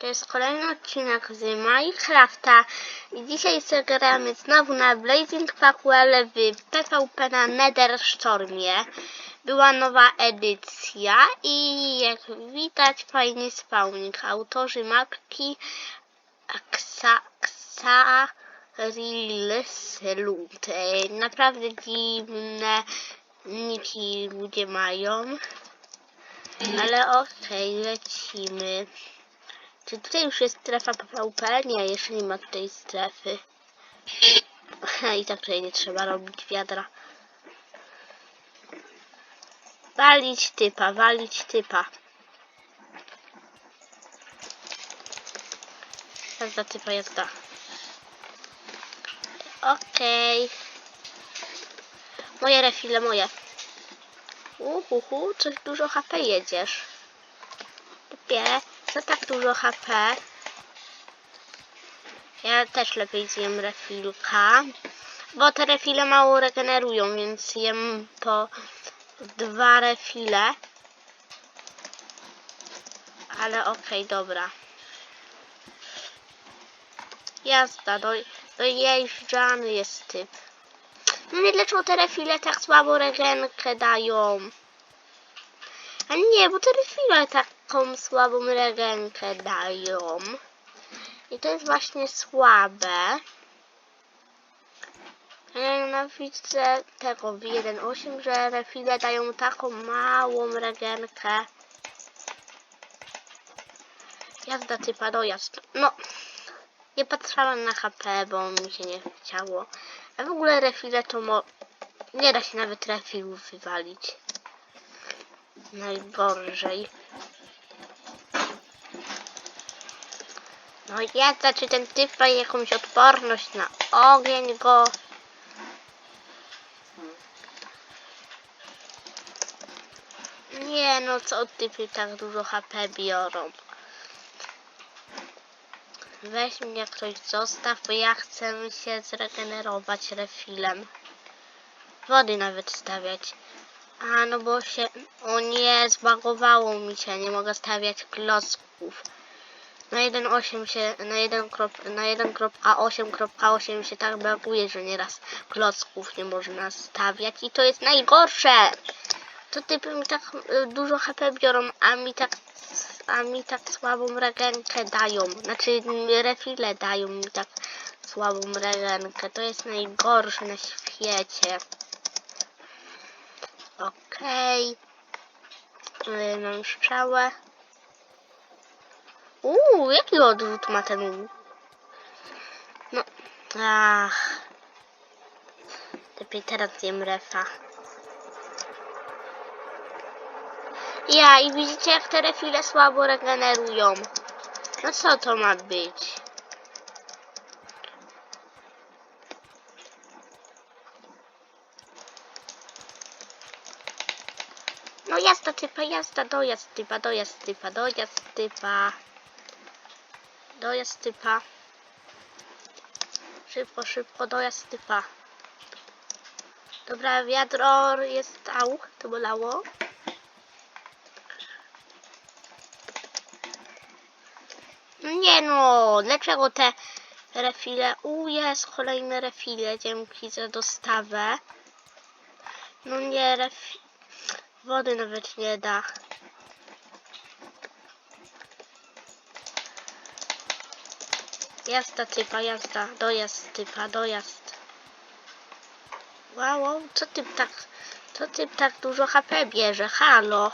To jest kolejny odcinek z Minecrafta i dzisiaj zagramy znowu na Blazing Packwell w PvP na Netherstormie. Była nowa edycja i jak widać fajny spawnik. Autorzy mapki Rilslut. E, Naprawdę dziwne niki ludzie mają. Ale okej, lecimy. Czy tutaj już jest strefa PvP? Nie, jeszcze nie ma tutaj strefy. I tak tutaj nie trzeba robić wiadra. Walić typa, walić typa. Jazda typa, jazda. Okej. Moje refile, moje. Uhuhu, coś dużo HP jedziesz. Typie, co tak dużo HP? Ja też lepiej zjem refilka. Bo te refile mało regenerują, więc jem po dwa refile. Ale okej, dobra. Jazda, do, do jeżdżany jest typ. No nie dlaczego te refile tak słabo regenkę dają? A nie, bo te refile taką słabą regenkę dają. I to jest właśnie słabe. Ja nienawidzę tego w 1.8, że refile dają taką małą regenkę. Jazda typa dojazd. No, nie patrzyłam na HP, bo mi się nie chciało. A w ogóle refile to mo... Nie da się nawet refilów wywalić. Najgorzej. No jazda, czy ten typ ma jakąś odporność na ogień go? Nie no, co typy tak dużo HP biorą? Weź mnie ktoś zostaw, bo ja chcę się zregenerować refilem. Wody nawet stawiać. A no bo się... O nie, zbagowało mi się, nie mogę stawiać klocków. Na 1.8 się, na 1 krop, na 1.8.8 się tak baguje, że nieraz klocków nie można stawiać i to jest najgorsze. To typy mi tak y, dużo HP biorą, a mi tak a mi tak słabą regenkę dają. Znaczy refile dają mi tak słabą regenkę. To jest najgorsze na świecie. Okej. Okay. Mam strzałę. Uuu, jaki odrzut ma ten? No, ach. Lepiej teraz zjem refa. Ja, i widzicie jak te refile słabo regenerują. No co to ma być? No jazda typa, jazda, dojazd typa, dojazd typa, dojazd typa. Dojazd typa. Szybko, szybko, dojazd typa. Dobra, wiadro jest... Au, to bolało. Nie no, dlaczego te refile... U, jest kolejne refile, dzięki za dostawę. No nie, refi... Wody nawet nie da. Jazda typa, jazda, dojazd typa, dojazd. Wow, wow, co ty tak, co ty tak dużo HP bierze, halo.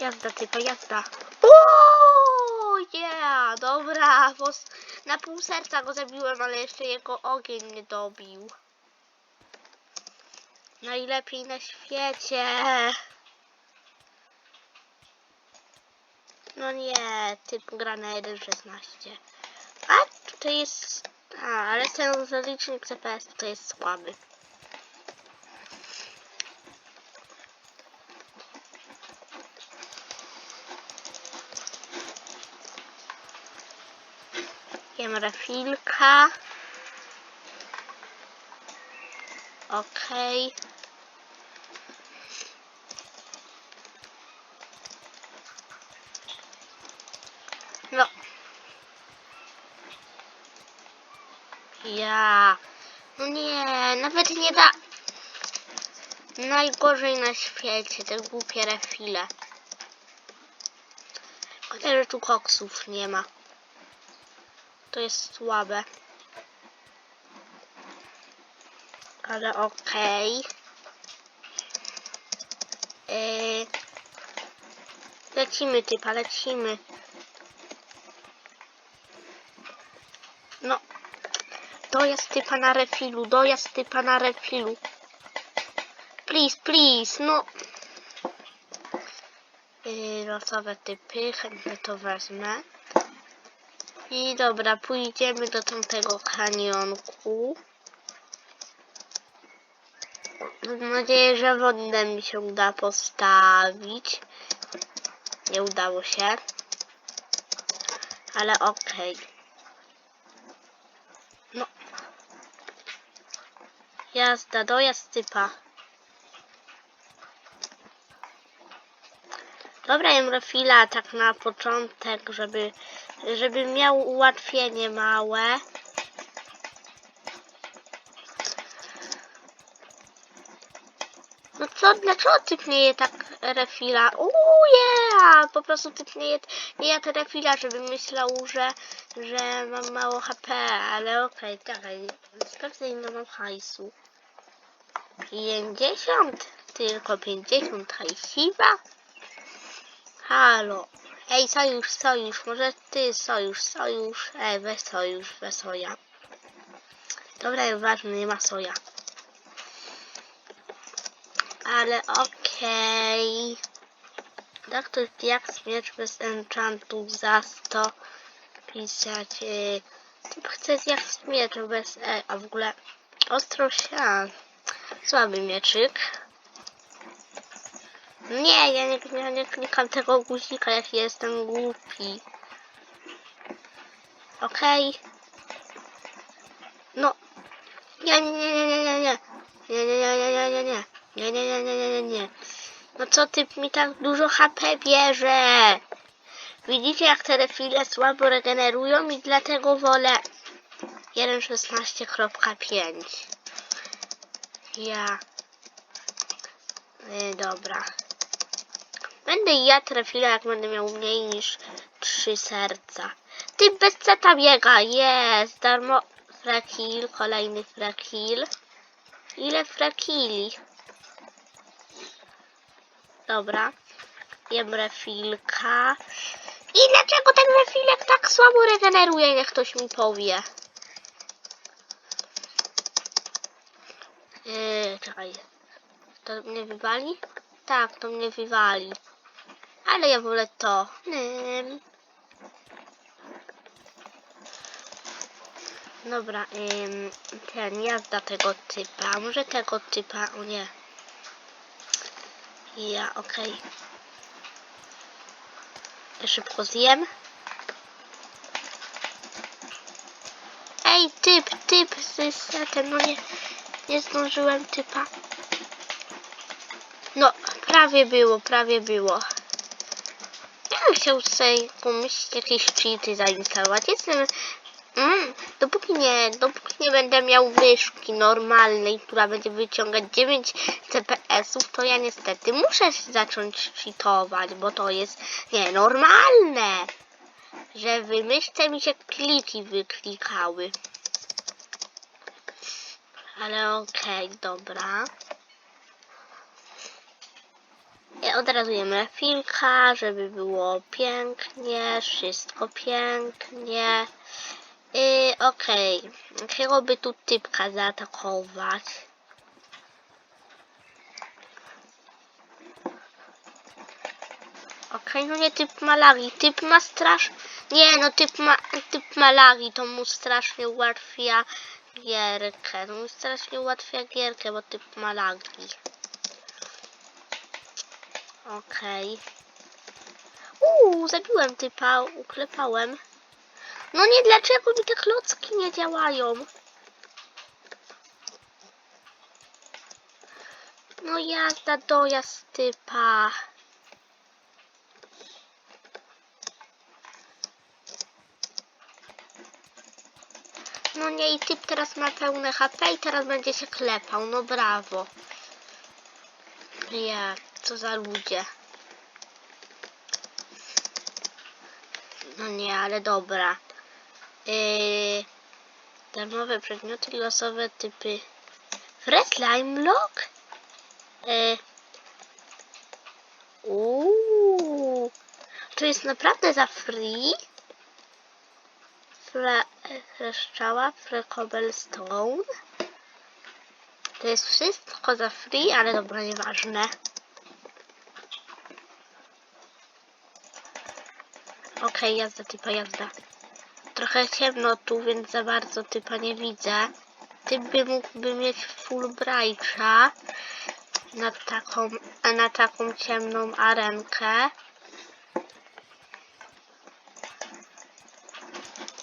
Jazda typa, jazda. Uuu, yeah, dobra, bo na pół serca go zabiłem, ale jeszcze jego ogień nie dobił. Najlepiej na świecie. No nie, typ gra na 1.16. A tutaj jest... A, ale ten zalicznik CPS to jest słaby. Jem refilka. Okej. No. Ja. No nie, nawet nie da. Najgorzej na świecie, te głupie refile. Chociaż że tu koksów nie ma. To jest słabe. Ale okej. Yy, lecimy typa, lecimy. No. Dojazd typa na refilu, dojazd typa na refilu. Please, please, no. Losowe typy, chętnie to wezmę. I dobra, pójdziemy do tamtego kanionku. Mam nadzieję, że wodne mi się uda postawić. Nie udało się. Ale okej. No. Jazda, dojazd typa. Dobra, jem refila tak na początek, żeby, żeby miał ułatwienie małe. No co, dlaczego typ nie je tak refila? Uuu, yeah! Po prostu typ nie nie je refila, żeby myślał, że, że mam mało HP, ale okej, czekaj, sprawdzę ile mam hajsu. 50? Tylko 50 hajsiwa? Halo. Ej, sojusz, sojusz, może ty sojusz, sojusz. Ej, weź sojusz, weź soja. Dobra, ważne, nie ma soja. Ale okej. To jest jak śmierć bez enchantu za 100 pisać. Yy, typ chce jak śmierć bez e, a w ogóle ostro się. Słaby mieczyk. Nie, ja nie, ja nie klikam tego guzika, jak jestem głupi. Okej. No. Nie, nie, nie, nie, nie, nie. Nie, nie, nie, nie, nie, nie, nie. Nie, nie, nie, nie, nie, nie, nie. No co ty mi tak dużo HP bierze? Widzicie jak te refile słabo regenerują i dlatego wolę 1.16.5. Ja. Yy, dobra. Będę jadł refile jak będę miał mniej niż 3 serca. Ty bez ceta biega, jest, darmo frakil, kolejny frakil. Ile frakili? Dobra. Jem refilka. I dlaczego ten refilek tak słabo regeneruje, niech ktoś mi powie. Yy, czekaj. To mnie wywali? Tak, to mnie wywali. Ale ja wolę to. Nym. Dobra, ym, ten, jazda tego typa. Może tego typa, o nie. Ja, okej. Ja szybko zjem. Ej, typ, typ z setem, no nie, nie zdążyłem typa. No, prawie było, prawie było. Ja bym chciał sobie jakieś cheaty zainstalować. Jestem... Mm, dopóki nie, dopóki nie będę miał myszki normalnej, która będzie wyciągać 9 CPS-ów, to ja niestety muszę zacząć cheatować, bo to jest nienormalne, że w myszce mi się kliki wyklikały. Ale okej, dobra. I od razu jem refilka, żeby było pięknie, wszystko pięknie. Yy, Okej, jakiego by tu typka zaatakować? Okej, no nie typ malari, typ ma strasz... Nie, no typ ma, typ malari, to mu strasznie ułatwia gierkę. To mu strasznie ułatwia gierkę, bo typ malari. Okej. Uuu, zabiłem typa, uklepałem. No nie, dlaczego mi te klocki nie działają? No jazda, dojazd typa. Nie, i typ teraz ma pełne HP i teraz będzie się klepał. No brawo. Ja, co za ludzie. No nie, ale dobra. Yy, darmowe przedmioty, losowe typy. Red Lime Block? Yy. Uuu. To jest naprawdę za free? Fre, Freszczała, Fre Cobblestone. To jest wszystko za free, ale dobra, nieważne. Okej, jazda, typa, jazda. Trochę ciemno tu, więc za bardzo typa nie widzę. Typ by mógłby mieć Fulbrighta na taką, na taką ciemną arenkę.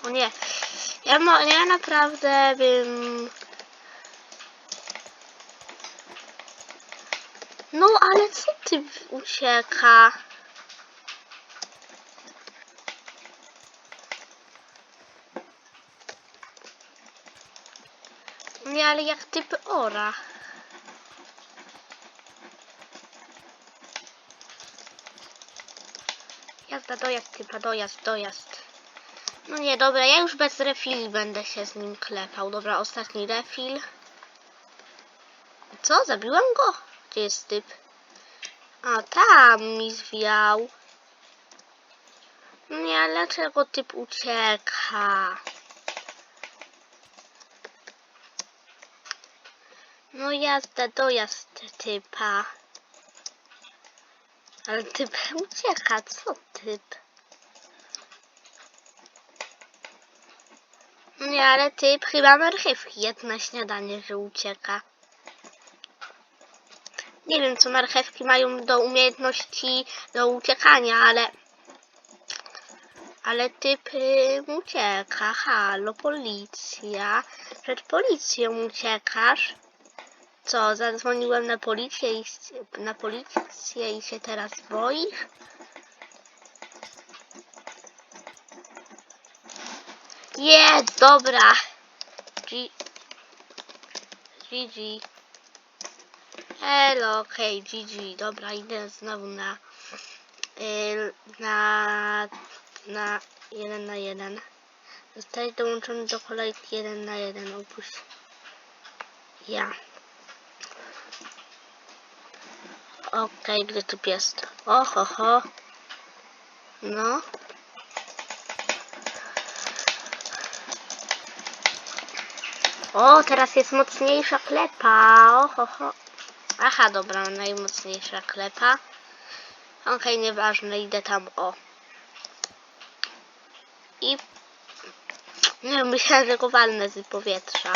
O nie. Ja, mo, ja naprawdę bym... No, ale co ty ucieka? Nie, ale jak typ ora. Jazda, dojazd typa, dojazd, dojazd. No nie, dobra, ja już bez refili będę się z nim klepał. Dobra, ostatni refil. Co? Zabiłem go? Gdzie jest typ? A, tam mi zwiał. No nie, ale dlaczego typ ucieka? No jazda, dojazd typa. Ale typ ucieka, co typ? Nie, ale typ chyba marchewki jadł na śniadanie, że ucieka. Nie wiem, co marchewki mają do umiejętności do uciekania, ale... Ale typ ucieka. Halo, policja. Przed policją uciekasz. Co, zadzwoniłem na policję i, na policję i się teraz boisz? Jest, dobra. G... GG. Hello, okej, GG. Dobra, idę znowu na... y, na... na... jeden na jeden. Zostaje dołączony do kolejki jeden na jeden. Opuść. Ja. Okej, gdzie tu jest? Oho, ho. No. O, teraz jest mocniejsza klepa. Oho, ho. Aha, dobra, najmocniejsza klepa. Okej, nieważne, idę tam, o. I... Nie, myślałem, że go walnę z powietrza.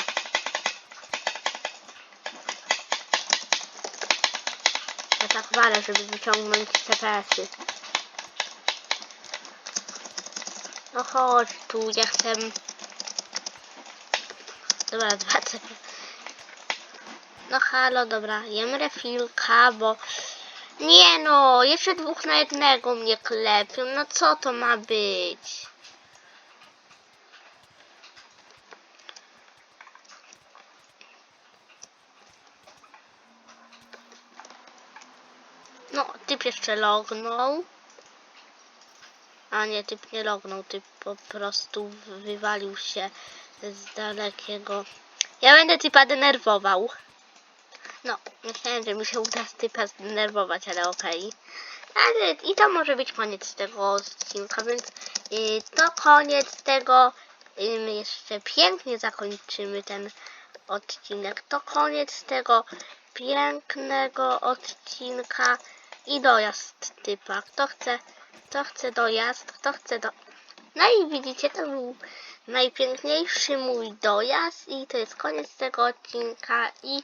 Ja tak walę, żeby wyciągnąć TPS-y. No chodź tu, ja chcę... Dobra, dwa. No halo, dobra, jem refilka, bo... Nie no, jeszcze dwóch na jednego mnie klepią, no co to ma być? No, typ jeszcze lognął. A nie, typ nie lognął, typ po prostu wywalił się z dalekiego. Ja będę typa denerwował. No, myślałem, że mi się uda z typa zdenerwować, ale okej. Ale i to może być koniec tego odcinka, więc y, to koniec tego. Y, my jeszcze pięknie zakończymy ten odcinek. To koniec tego pięknego odcinka i dojazd typa. Kto chce, kto chce dojazd, kto chce do... No i widzicie, to był najpiękniejszy mój dojazd i to jest koniec tego odcinka i